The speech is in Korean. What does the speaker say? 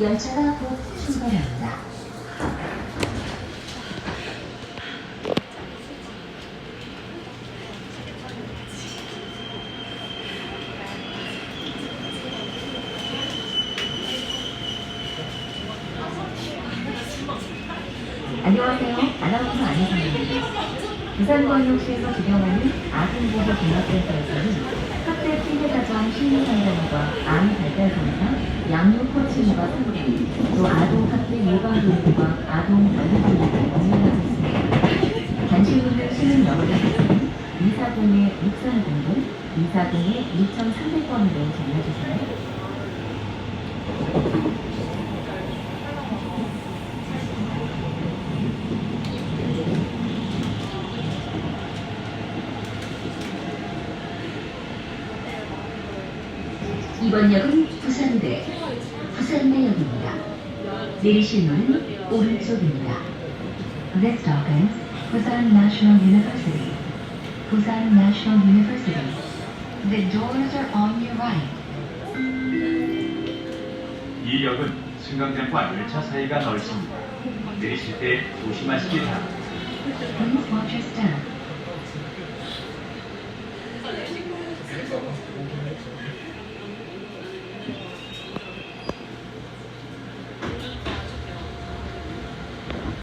열차가 곧 출발합니다. 부산광역시에서 운영하는 아동보호 종합센터에서는 학대 피해 가정 심리 상담과 아이 발달 검사, 양육 코칭과 상담, 또 아동 학대 예방 교육과 아동 관리 교육을 운영하고 있습니다. 있는 시민 여러분께서는 240의 6300, 240의 6300번으로 전화주세요. 이번 역은 부산대 부산대역입니다. 내리실 문은 오른쪽입니다. This stop is Busan National University. Busan National University. The doors are on your right. 이 역은 승강장과 열차 사이가 넓습니다. 내리실 때 조심하시기 바랍니다. Please watch your step.